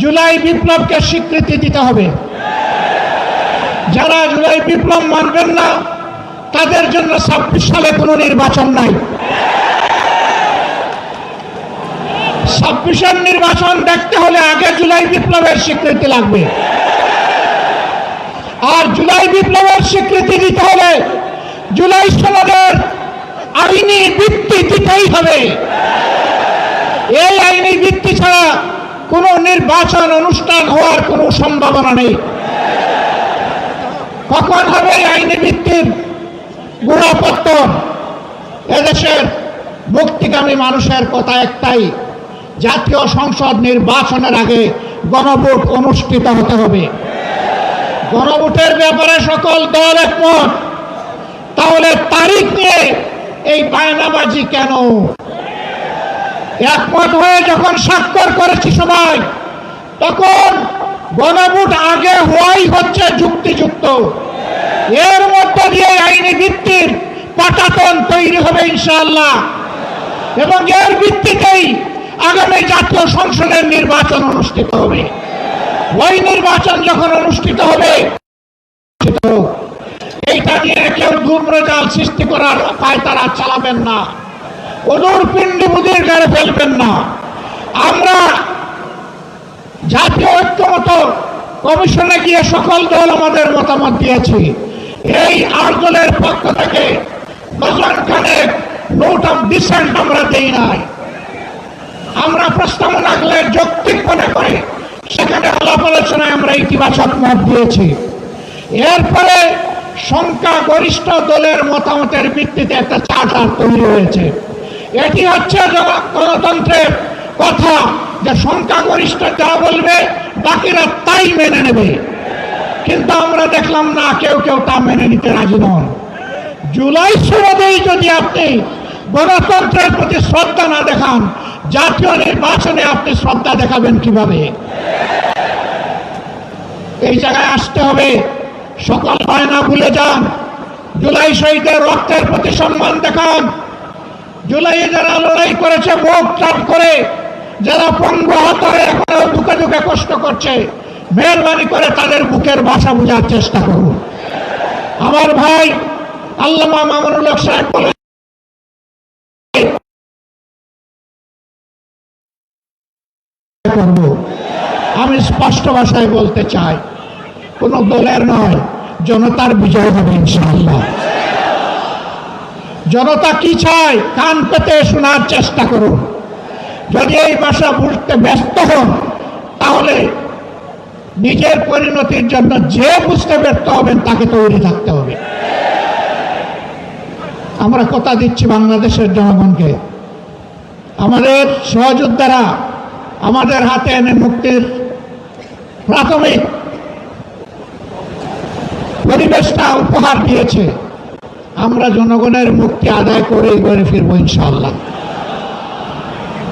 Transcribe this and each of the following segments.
জুলাই বিপ্লবকে স্বীকৃতি দিতে হবে। যারা জুলাই বিপ্লব মানবেন না, তাদের জন্য ছাব্বিশ সালে কোনো নির্বাচন নাই। ছাব্বিশের নির্বাচন দেখতে হলে আগে জুলাই বিপ্লবের স্বীকৃতি লাগবে। আর জুলাই বিপ্লবের স্বীকৃতি দিতে হলে জুলাই সনদের আইনি ভিত্তি দিতেই হবে এই আইনি ভিত্তি ছাড়া কোনো নির্বাচন অনুষ্ঠান হওয়ার কোনো সম্ভাবনা নেই। কখন হবে আইনি ভিত্তির গুণাপত্তন এদেশের মুক্তিকামী মানুষের কথা একটাই, জাতীয় সংসদ নির্বাচনের আগে গণভোট অনুষ্ঠিত হতে হবে। গণভোটের ব্যাপারে সকল দল একমত। তাহলে তারিখ নিয়ে এই বায়নাবাজি কেন? একমত হয়ে যখন স্বাক্ষর করেছি সবাই তখন গণভোট আগে হওয়াই হচ্ছে যুক্তিযুক্ত। এর মধ্য দিয়ে আইনি ভিত্তির পাটাতন তৈরি হবে ইনশাআল্লাহ। এবং এর ভিত্তিতেই আগামী জাতীয় সংসদের নির্বাচন অনুষ্ঠিত হবে। ওই নির্বাচন যখন অনুষ্ঠিত হবে, এইটা নিয়ে কেউ ধূম্রজাল সৃষ্টি করার পায় তারা চালাবেন না। ওদূর পিণ্ডি বুদির গাড়ে ফেলবেন না। আমরা জাতীয় ঐক্যমত কমিশনে গিয়ে সকল দল আমাদের মতামত দিয়েছি। এই আট দলের পক্ষ থেকে ডিসেন্ট আমরা দেই নাই। আমরা প্রস্তাবনা রাখলে যৌক্তিক মনে করে সেখানে আলাপ আলোচনায় আমরা ইতিবাচক মত দিয়েছি। এরপরে সংখ্যা গরিষ্ঠ দলের মতামতের ভিত্তিতে একটা চার্টার তৈরি হয়েছে। এটি হচ্ছে গণতন্ত্রের কথা। যে সংখ্যাগরিষ্ঠ যা বলবে, বাকিরা তাই মেনে নেবে। কিন্তু আমরা দেখলাম না, কেউ কেউ তা মেনে নিতে রাজি নন। জুলাই সনদেই যদি আপনি গণতন্ত্রের প্রতি শ্রদ্ধা না দেখান, জাতীয় নির্বাচনে আপনি শ্রদ্ধা দেখাবেন কীভাবে? এই জায়গায় আসতে হবে। সকল বায়না ভুলে যান। জুলাই শহীদের রক্তের প্রতি সম্মান দেখান। জুলাইয়ে যারা লড়াই করেছে মুখ চাপ করে যারা পঙ্গু হতরে এখনও দুঃখে দুঃখে কষ্ট করছে, মেহরবানি করে তাদের বুকের ভাষা বোঝার চেষ্টা করুন। আমার ভাই আল্লামা মামুনুল সাহেব বলেন করব আমি স্পষ্ট ভাষায় বলতে চাই, কোন দলের নয়, জনতার বিজয় হবে ইনশাআল্লাহ। জনতা কি চায়, কান পেতে শোনার চেষ্টা করুন। যদি এই ভাষা বুঝতে ব্যস্ত হন, তাহলে নিজের পরিণতির জন্য যে বুঝতে ব্যর্থ হবেন, তাকে তৈরি থাকতে হবে। আমরা কথা দিচ্ছি বাংলাদেশের জনগণকে। আমাদের সহযোদ্ধারা আমাদের হাতে এনে মুক্তির প্রাথমিক পরিবেশটা উপহার দিয়েছে। আমরা জনগণের মুক্তি আদায় করে এবারে ফিরবো ইনশাল্লাহ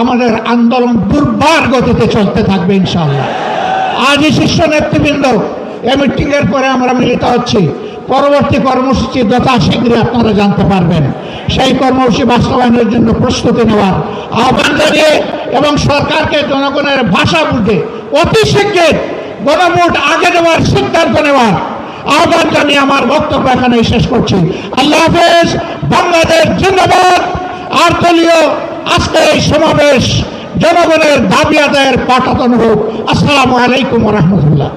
আমাদের আন্দোলন দুর্বার গতিতে চলতে থাকবে, ইনশাআল্লাহ। আজই শীর্ষ নেতৃবৃন্দ এ মিটিং এর পরে আমরা মিলিত হচ্ছি। পরবর্তী কর্মসূচি যথা শীঘ্রই আপনারা জানতে পারবেন। সেই কর্মসূচি বাস্তবায়নের জন্য প্রস্তুতি নেওয়ার আহ্বান জানিয়ে এবং সরকারকে জনগণের ভাষা বুঝে অতি শীঘ্র গণভোট আগে দেওয়ার সিদ্ধান্ত নেওয়ার আহ্বান জানিয়ে আমার বক্তব্য এখানে শেষ করছি। আল্লাহ হাফেজ, বাংলাদেশ জিন্দাবাদ। আর দলীয় আজকের এই সমাবেশ জনগণের দাবি আদায়ের পাঠাতন হোক। আসসালামু আলাইকুম রহমতুল্লাহ।